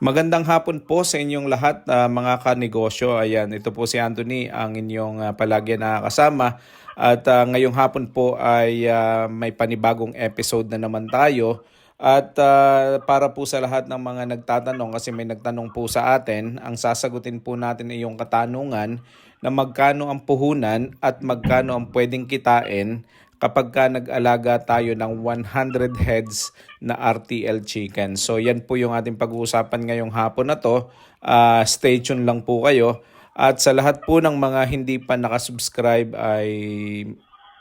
Magandang hapon po sa inyong lahat ah, mga kanegosyo. Ayan, ito po si Anthony, ang inyong ah, palagi nakakasama. At ah, ngayong hapon po ay ah, may panibagong episode na naman tayo. At ah, para po sa lahat ng mga nagtatanong, kasi may nagtanong po sa atin, ang sasagutin po natin ay yung katanungan na magkano ang puhunan at magkano ang pwedeng kitain kapag ka nag-alaga tayo ng 100 heads na RTL chicken. So yan po yung ating pag-uusapan ngayong hapon na to. Ah, stay tuned lang po kayo. At sa lahat po ng mga hindi pa nakasubscribe ay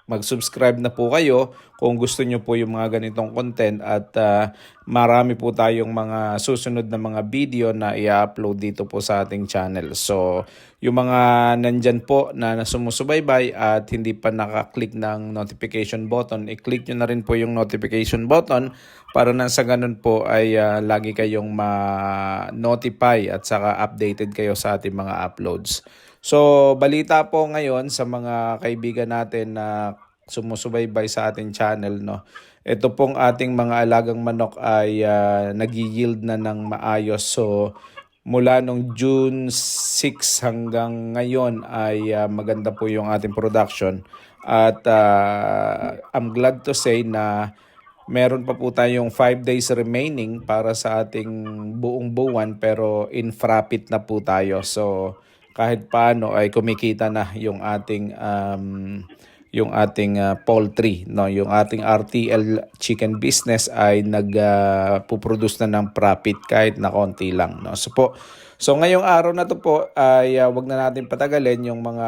mag-subscribe na po kayo kung gusto nyo po yung mga ganitong content at ah, marami po tayong mga susunod na mga video na i-upload dito po sa ating channel. So, yung mga nandyan po na sumusubaybay at hindi pa nakaklik ng notification button, i-click nyo na rin po yung notification button para na sa ganun po ay ah, lagi kayong ma-notify at saka updated kayo sa ating mga uploads. So, balita po ngayon sa mga kaibigan natin na sumusubaybay sa ating channel, no. Ito pong ating mga alagang manok ay uh, nag-yield na ng maayos. So, mula nung June 6 hanggang ngayon ay ah, maganda po yung ating production. At ah, I'm glad to say na meron pa po tayong 5 days remaining para sa ating buong buwan pero in profit na po tayo. So kahit paano ay kumikita na yung ating um, yung ating ah, poultry no? Yung ating RTL chicken business ay nag ah, puproduce na ng profit kahit na konti lang no? So po so ngayong araw na to po ay ah, wag na natin patagalin yung mga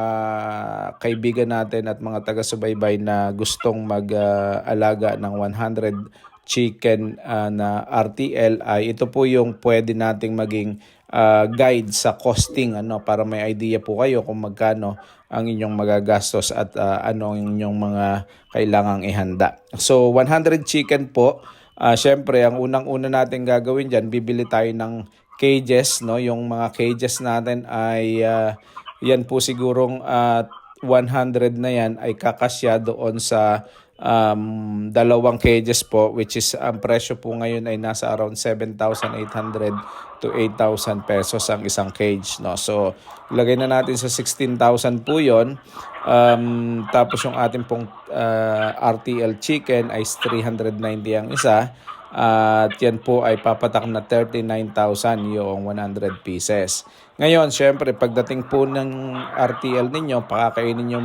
kaibigan natin at mga taga-subaybay na gustong mag-alaga ng 100 chicken ah, na RTL ay ito po yung pwede nating maging ah, guide sa costing ano para may idea po kayo kung magkano ang inyong magagastos at ah, ano ang inyong mga kailangang ihanda. So 100 chicken po, ah syempre ang unang-una natin gagawin diyan, bibili tayo ng cages, no? Yung mga cages natin ay ah, yan po sigurong ah, 100 na yan ay kakasya doon sa um, dalawang cages po which is ang presyo po ngayon ay nasa around 7,800 to 8,000 pesos ang isang cage no? So ilagay na natin sa 16,000 po yon um, tapos yung ating pong uh, RTL chicken ay 390 ang isa at yan po ay papatak na 39,000 yung 100 pieces. Ngayon, syempre, pagdating po ng RTL ninyo, pakakainin nyo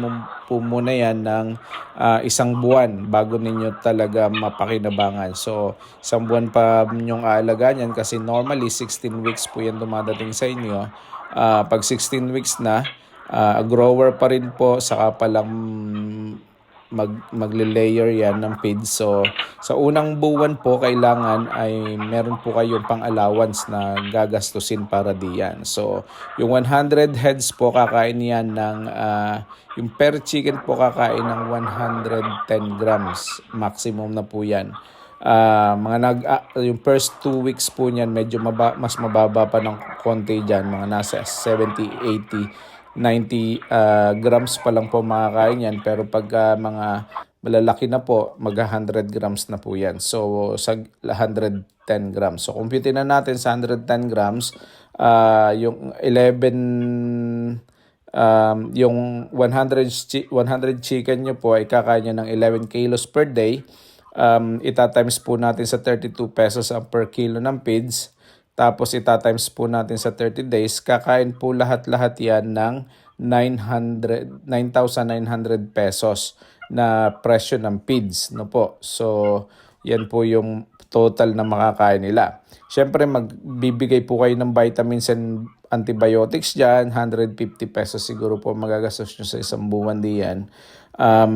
po muna yan ng ah, isang buwan bago ninyo talaga mapakinabangan. So, isang buwan pa ninyong aalagaan yan kasi normally 16 weeks po yan dumadating sa inyo. Ah, pag 16 weeks na, ah, grower pa rin po, saka pa lang mag magle-layer yan ng feed. So, sa unang buwan po, kailangan ay meron po kayong pang-allowance na gagastusin para diyan. So, yung 100 heads po, kakain yan ng, ah, yung per chicken po kakain ng 110 grams. Maximum na po yan. Ah, mga nag ah, yung first two weeks po niyan medyo maba, mas mababa pa ng konti diyan mga nasa 70 80 90 ah, grams pa lang po makakain yan. Pero pag ah, mga malalaki na po mag 100 grams na po yan. So sa 110 grams. So compute na natin sa 110 grams ah, yung 11 um, yung 100 chi- 100 chicken nyo po ay kakain nyo ng 11 kilos per day. Um, itatimes po natin sa 32 pesos ang per kilo ng feeds tapos itatimes po natin sa 30 days, kakain po lahat-lahat yan ng 900, 9,900 pesos na presyo ng feeds. No po? So, yan po yung total na makakain nila. Siyempre, magbibigay po kayo ng vitamins and antibiotics dyan. 150 pesos siguro po magagastos nyo sa isang buwan diyan. Um,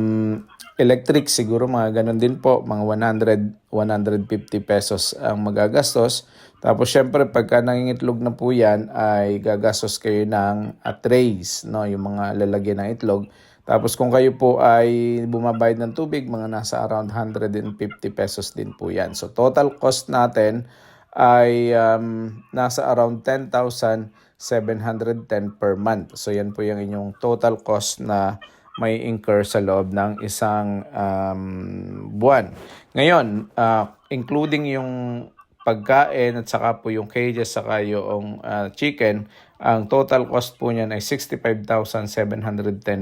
electric siguro mga ganun din po, mga 100, 150 pesos ang magagastos. Tapos syempre pagka nangingitlog na po yan ay gagastos kayo ng uh, trays, no? yung mga lalagyan ng itlog. Tapos kung kayo po ay bumabayad ng tubig, mga nasa around 150 pesos din po yan. So total cost natin ay um, nasa around 10,710 per month. So yan po yung inyong total cost na may incur sa loob ng isang um, buwan. Ngayon, uh, including yung pagkain at saka po yung cages saka yung ah, chicken, ang total cost po niyan ay 65,710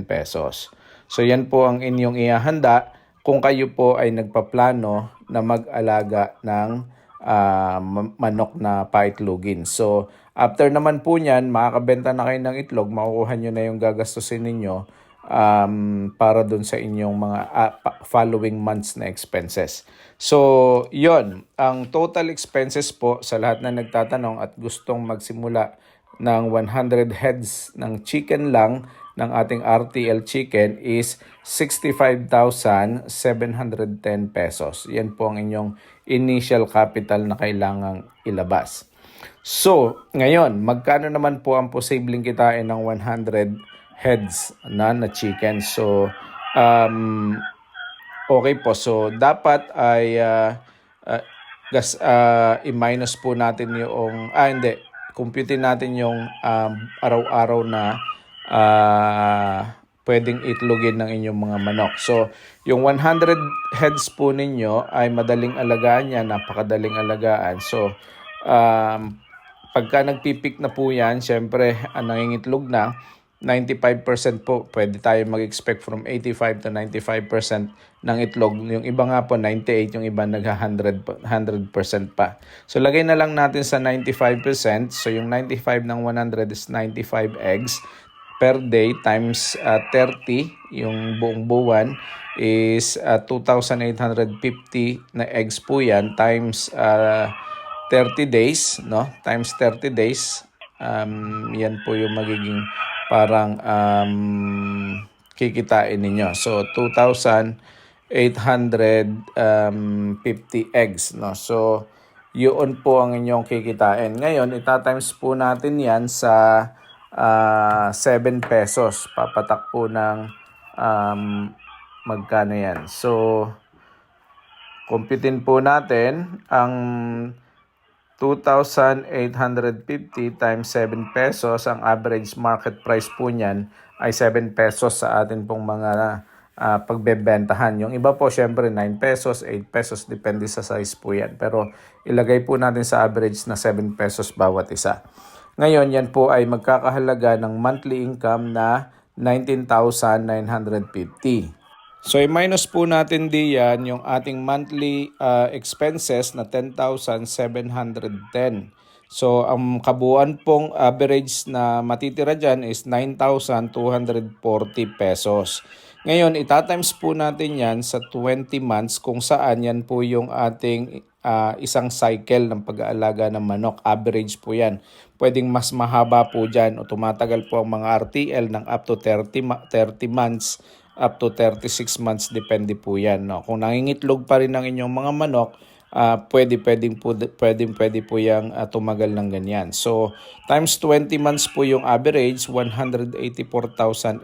pesos. So yan po ang inyong ihahanda kung kayo po ay nagpaplano na mag-alaga ng ma- manok na paitlogin. So after naman po niyan, makakabenta na kayo ng itlog, makukuha nyo na yung gagastusin ninyo um, para dun sa inyong mga ah, following months na expenses. So, yon ang total expenses po sa lahat na nagtatanong at gustong magsimula ng 100 heads ng chicken lang ng ating RTL chicken is 65,710 pesos. Yan po ang inyong initial capital na kailangang ilabas. So, ngayon, magkano naman po ang posibleng kitain ng 100 heads na na chicken? So, um, okay po. So, dapat ay uh, uh, gas, uh, i-minus po natin yung, ah hindi, computein natin yung um, araw-araw na uh, pwedeng itlogin ng inyong mga manok. So, yung 100 heads po ninyo ay madaling alagaan yan, napakadaling alagaan. So, um, pagka nagpipik na po yan, syempre, ang nangingitlog na, 95% po, pwede tayo mag-expect from 85 to 95% ng itlog. Yung iba nga po, 98, yung iba nagha-100 pa- 100% pa. So, lagay na lang natin sa 95%. So, yung 95 ng 100 is 95 eggs per day times uh, 30, yung buong buwan, is uh, 2,850 na eggs po yan times uh, 30 days, no? Times 30 days. Um, yan po yung magiging parang um, kikitain ninyo. So, 2,850 eggs, no? So, yun po ang inyong kikitain. Ngayon, itatimes po natin yan sa ah, 7 pesos. Papatak po ng um, magkano yan. So, Kumpitin po natin ang 2,850 times 7 pesos. Ang average market price po niyan ay 7 pesos sa atin pong mga ah, pagbebentahan. Yung iba po syempre 9 pesos, 8 pesos, depende sa size po yan. Pero ilagay po natin sa average na 7 pesos bawat isa. Ngayon, yan po ay magkakahalaga ng monthly income na 19,950. So, i-minus po natin diyan yung ating monthly uh, expenses na 10,710. So, ang kabuuan pong average na matitira dyan is 9,240 pesos. Ngayon, itatimes po natin yan sa 20 months kung saan yan po yung ating ah, isang cycle ng pag-aalaga ng manok. Average po yan. Pwedeng mas mahaba po dyan o tumatagal po ang mga RTL ng up to 30, ma- 30 months up to 36 months depende po yan no? Kung nangingitlog pa rin ang inyong mga manok ah pwede pwedeng po pwedeng pwede po yang ah, tumagal ng ganyan. So times 20 months po yung average 184,800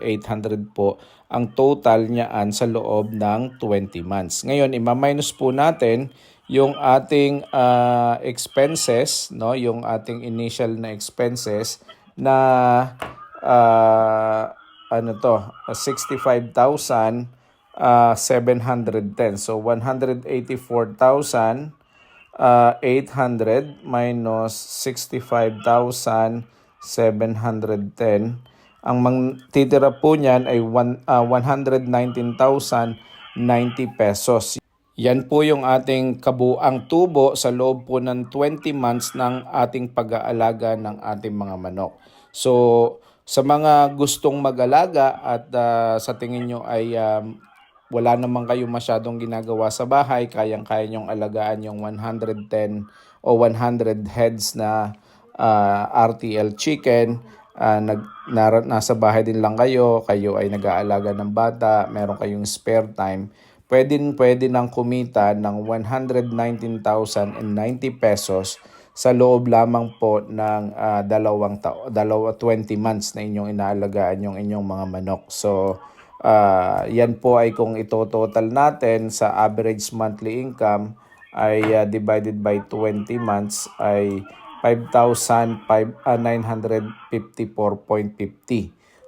po ang total niyaan sa loob ng 20 months. Ngayon ima-minus po natin yung ating ah, expenses no? Yung ating initial na expenses na ah, ano to, uh, 65,710. So 184,800 minus 65,710. Ang mang titira po niyan ay one, ah, 119,090 pesos. Yan po yung ating kabuang tubo sa loob po ng 20 months ng ating pag-aalaga ng ating mga manok. So, sa mga gustong mag-alaga at ah, sa tingin nyo ay um, wala naman kayo masyadong ginagawa sa bahay, kayang-kaya nyong alagaan yung 110 o 100 heads na ah, RTL chicken, ah, nag, nara, nasa bahay din lang kayo, kayo ay nag-aalaga ng bata, meron kayong spare time, pwede, pwede nang kumita ng 119,090 pesos sa loob lamang po ng ah, dalawang tao, dalawa 20 months na inyong inaalagaan yung inyong mga manok. So, ah, yan po ay kung ito total natin sa average monthly income ay ah, divided by 20 months ay 5,954.50.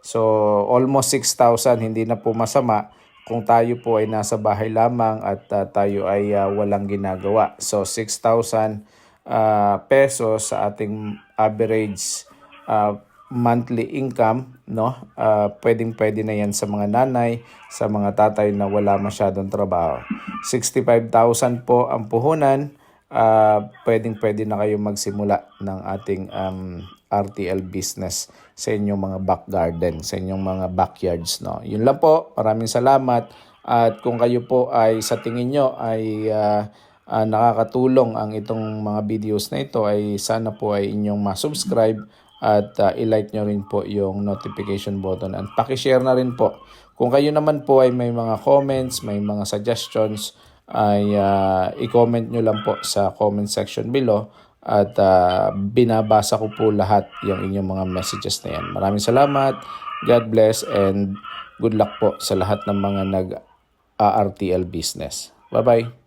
So, almost 6,000 hindi na po masama kung tayo po ay nasa bahay lamang at ah, tayo ay ah, walang ginagawa. So, 6,000 ah, pesos sa ating average ah, monthly income, no? Ah, pwedeng-pwede na 'yan sa mga nanay, sa mga tatay na wala masyadong trabaho. 65,000 po ang puhunan. Ah, pwedeng-pwede na kayo magsimula ng ating um, RTL business sa inyong mga back garden, sa inyong mga backyards, no? Yun lang po. Maraming salamat. At kung kayo po ay sa tingin nyo ay ah, ah, nakakatulong ang itong mga videos na ito ay sana po ay inyong ma-subscribe at ah, i-like nyo rin po yung notification button and pakishare na rin po. Kung kayo naman po ay may mga comments, may mga suggestions, ay ah, i-comment nyo lang po sa comment section below at ah, binabasa ko po lahat yung inyong mga messages na yan. Maraming salamat, God bless, and good luck po sa lahat ng mga nag-RTL business. Bye-bye!